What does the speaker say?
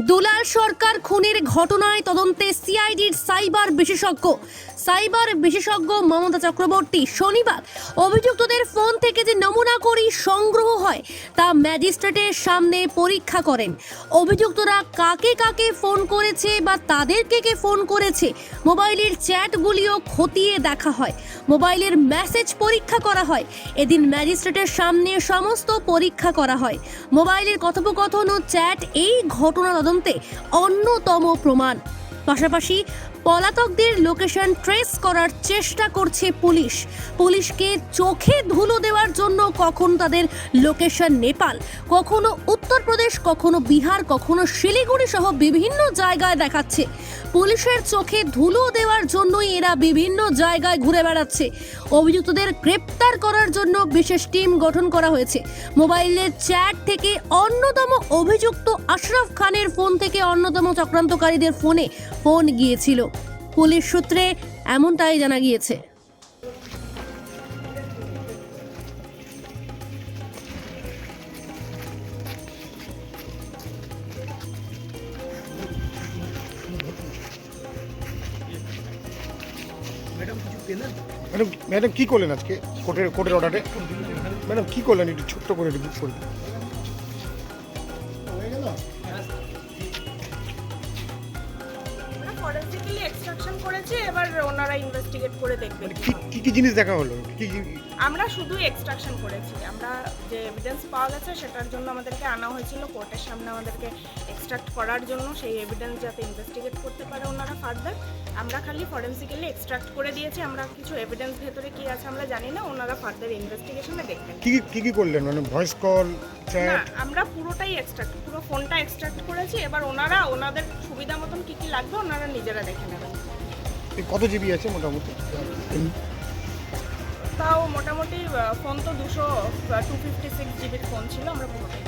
দুলাল সরকার খুনের ঘটনায় তদন্তে সিআইডির সাইবার বিশেষজ্ঞ সাইবার বিশেষজ্ঞ মমতা চক্রবর্তী শনিবার অভিযুক্তদের ফোন থেকে যে নমুনা করি সংগ্রহ হয়, তা ম্যাজিস্ট্রেটের সামনে পরীক্ষা করেন। অভিযুক্তরা কাকে কাকে ফোন করেছে বা তাদেরকে কে ফোন করেছে, মোবাইলের চ্যাটগুলিও খতিয়ে দেখা হয়। মোবাইলের মেসেজ পরীক্ষা করা হয়। এদিন ম্যাজিস্ট্রেটের সামনে সমস্ত পরীক্ষা করা হয়। মোবাইলের কথোপকথন ও চ্যাট এই ঘটনা তদন্তে অন্যতম প্রমাণ। পাশাপাশি পলাতকদের লোকেশন ট্রেস করার চেষ্টা করছে পুলিশ। পুলিশকে চোখে ধুলো দেওয়ার জন্য কখন তাদের লোকেশন নেপাল, কখনো উত্তরপ্রদেশ, কখনো বিহার, কখনো শিলিগুড়ি সহ বিভিন্ন জায়গায় দেখাচ্ছে। পুলিশের চোখে ধুলো দেওয়ার জন্যই এরা বিভিন্ন জায়গায় ঘুরে বেড়াচ্ছে। অভিযুক্তদের গ্রেপ্তার করার জন্য বিশেষ টিম গঠন করা হয়েছে। মোবাইলের চ্যাট থেকে অন্যতম অভিযুক্ত আশরাফ খানের ফোন থেকে অন্যতম চক্রান্তকারীদের ফোনে ফোন গিয়েছিল। পুলিশ সূত্রে এমনটাই জানা গিয়েছে। ম্যাডাম ম্যাডাম কী করলেন আজকে? কোর্টের কোর্টের অর্ডারে ম্যাডাম, কী করলেন? একটু ছোট্ট করে একটু বুক করে ফরেন্সিক্যালি এক্সট্রাকশন করেছি এবার ওনারা ইনভেস্টিগেট করে দেখবেন মানে কী কী জিনিস দেখা হলো? কী আমরা শুধু এক্সট্রাকশন করেছি। আমরা যে এভিডেন্স পাওয়া গেছে সেটার জন্য আমাদেরকে আনা হয়েছিল। কোর্টের সামনে আমাদেরকে এক্সট্রাক্ট করার জন্য সেই এভিডেন্স যাতে ইনভেস্টিগেট করতে পারে ওনারা ফার্দার আমরা খালি ফরেন্সিক্যালি এক্সট্রাক্ট করে দিয়েছি। আমরা কিছু এভিডেন্স ভেতরে কি আছে আমরা জানি না। ওনারা ফার্দার ইনভেস্টিগেশনে দেখবেন। কী কী করলেন? মানে ভয়েস কল না আমরা পুরোটাই এক্সট্রাক্ট পুরো ফোনটা এক্সট্রাক্ট করেছি এবার ওনারা ওনাদের সুবিধা মতন কী কী লাগবে ওনারা নিজেরা দেখে নেবেন কত জিবি আছে মোটামুটি? তাও মোটামুটি ফোন তো দুশো টু ফিফটি সিক্স জিবির ফোন ছিল আমরা পুরোটাই